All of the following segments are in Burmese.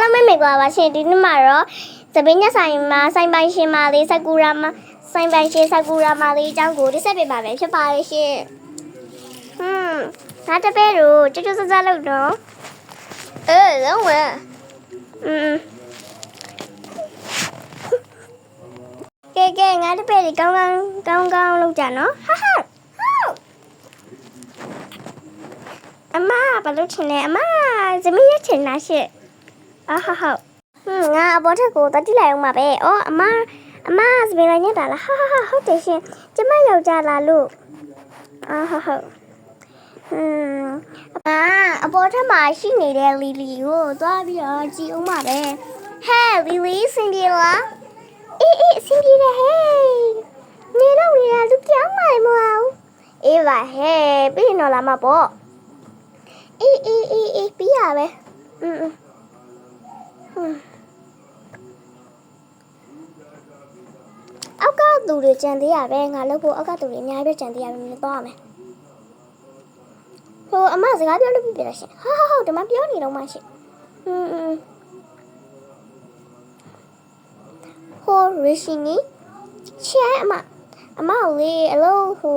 အားလုံးပဲမိကွာပါရှင်ဒီနေ့မှာတော့သပင်းညက်ဆိုင်မှာဆိုင်ပိုင်ရှင်မာလေးဆကူရာမဆိုင်ပိုင်ရှင်ဆကူရာမလေးအကြောင်းကိုတိဆက်ပေးပါမယ်ဖြစ်ပါရဲ့ရှင်ဟွန်းငါတပည့်တို့ကျွတ်ကျွတ်ဆဆလုပ်တော့အေးလုံးဝอืมကဲကဲငါတပည့်တွေကောင်းကောင်းကောင်းကောင်းလုပ်ကြနော်ဟာဟာဟုတ်အမဘာလို့ချင်လဲအမသမီးရချင်လားရှင့် အဟုတ်ဟုတ်ဟွန်းငါအပေါ်ထက်ကိုတတိလိုက်အောင်ပါပဲ။အော်အမအမစပင်လိုက်ညက်တာလား။ဟာဟာဟာဟုတ်တယ်ရှင်။ကျမယောက်ျားလားလို့။အဟုတ်ဟုတ်ဟွန်းအမအပေါ်ထက်မှာရှိနေတဲ့လီလီကိုသွားပြီးတော့ကြည့်အောင်ပါပဲ။ဟဲ့လီလီစင်ပြေလား။အေးအေးစင်ပြေတယ်ဟဲ့။နေတော့နေရလူပြောင်းမှမဟုတ်။အေးပါဟဲ့ပြီးရင်တော့လာမှာပေါ့။အေးအေးအေးအေးပြီးရပဲ။อืม သူတွေကြံသေးရပဲငါလုပ်ဖို့အောက်ကသူတွေအများကြီးပဲကြံသေးရပဲမင်းသွားရမယ်ဟိုအမစကားပြောလို့ပြပြတာရှင်ဟာဟာဟုတ်ဒီမှာပြောနေတော့မှရှင်อืมဟိုရီရှင်နီချဲအမအမလေးအလုံးဟို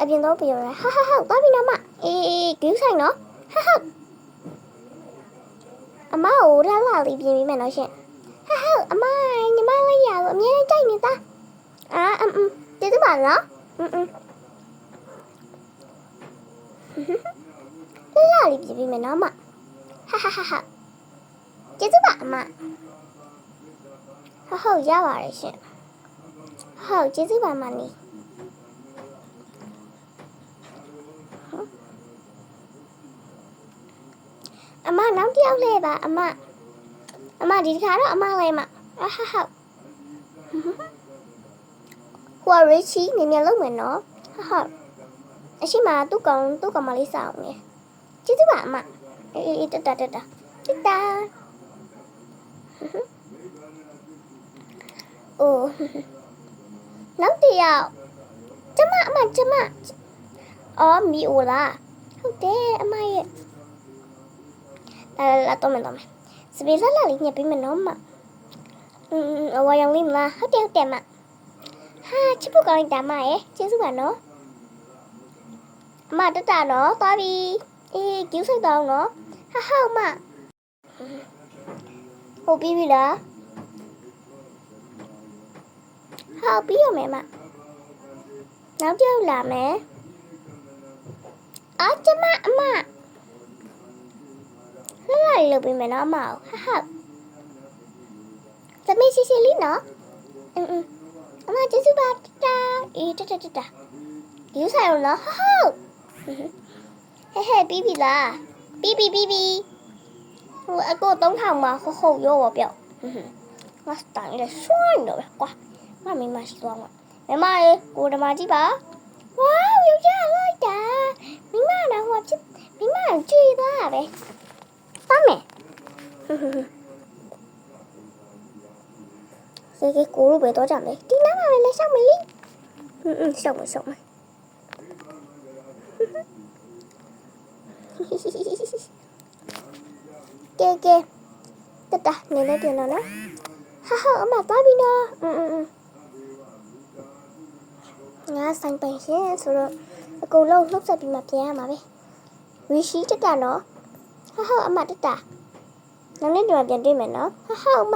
အပြင်တော့ပြောရဟာဟာဟာသွားပြီနော်မအေးအေးဂူးဆိုင်နော်ဟာဟာအမကိုလှလှလေးပြင်ပေးမယ်နော်ရှင်ဟာဟာအမညီမလေးရလို့အမြဲတမ်းကြိုက်နေတာ အာအမ်အမ်ကျေးဇူးပါနော်အမ်အမ်လာလာလေးပြပြမယ်နော်အမဟာဟာဟာဟာကျေးဇူးပါအမဟုတ်ဟုတ်ရပါတယ်ရှင်ဟုတ်ကျေးဇူးပါမနီအမနောက်တစ်ယောက်လဲပါအမအမဒီတစ်ခါတော့အမလည်းမအဟဟ ဟိုရချီနည်းနည်းလုံးမယ်နော်ဟဟအရှိမသူ့ကောင်သူ့ကောင်မလေးစောင်းနေကျေးဇူးပါအမအေးအေးတတတတတတအိုးနောက်တစ်ယောက်ကျမအမကျမအော်မီအိုလားဟုတ်တယ်အမရဲ့လာလာလာတော့မယ်တော့မယ်စပီလာလာလေးညက်ပြီးမနော်မอืมအဝါရောင်လေးမလားဟုတ်တယ်ဟုတ်တယ်မ ဟာချစ်ဖို့ကောင်းတာမရဲ့ကျေးဇူးပါနော်အမတတနော်သွားပြီအေးကျူးစိတ်တောင်းနော်ဟာဟာမဟုတ်ပြီပြီလားဟာပြီးရမယ်မနောက်ကြောက်လာမယ်အာကျမအမလှလှလေးလုပ်ပေးမယ်နော်အမအောင်ဟာဟာသမီးစီစီလေးနော်အင်းအင်း အမကျေးဇူးပါတတာအေးတတတတယူဆိုင်အောင်နော်ဟာဟာဟဲ့ဟဲ့ပြီးပြီလားပြီးပြီပြီးပြီဟိုအကို3000မှာဟုတ်ဟုတ်ရောပါပြောငါစတိုင်းလေဆွမ်းတော့ပဲကွာငါမိမရှိသွားမှာမမရေကိုဓမ္မကြည့်ပါဝါးယောက်ျားလိုက်တာမိမတော့ဟိုဖြစ်မိမကြည့်သားပဲသားမယ်စေကေကိုလိုပဲတော့ကြမယ်ဒီ နားမှာပဲလက်ရှောက်မလေးอืมอืมရှောက်မရှောက်မကဲကဲတတနေလိုက်ပြန်တော့နော်ဟာဟာအမသွားပြီနော်อืมอืมอืมငါဆိုင်ပိုင်ရှင်ဆိုတော့အကုန်လုံးနှုတ်ဆက်ပြီးမှပြန်ရမှာပဲဝီရှိတတနော် ဟာဟာအမတတနောက်နေ့တော့ပြန်တွေ့မယ်နော်ဟာဟာအမ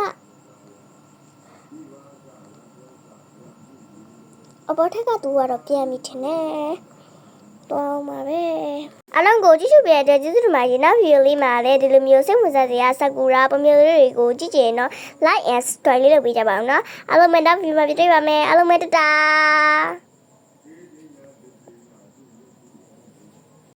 အပေါ်ထက်ကသူကတော့ပြန်ပြီထင်တယ်တော့မှာပဲအလုံးကိုကြည့်ရှုပြရတဲ့ကျေးဇူးတင်ပါတယ်နောက်ဗီဒီယိုလေးမှာလည်းဒီလိုမျိုးစိတ်ဝင်စားစရာဆကူရာပမျိုးလေးတွေကိုကြည့်ကြရင်တော့ like and subscribe လေးလုပ်ပေးကြပါအောင်နော်အားလုံးပဲနောက်ဗီဒီယိုမှာပြန်တွေ့ပါမယ်အားလုံးပဲတတာ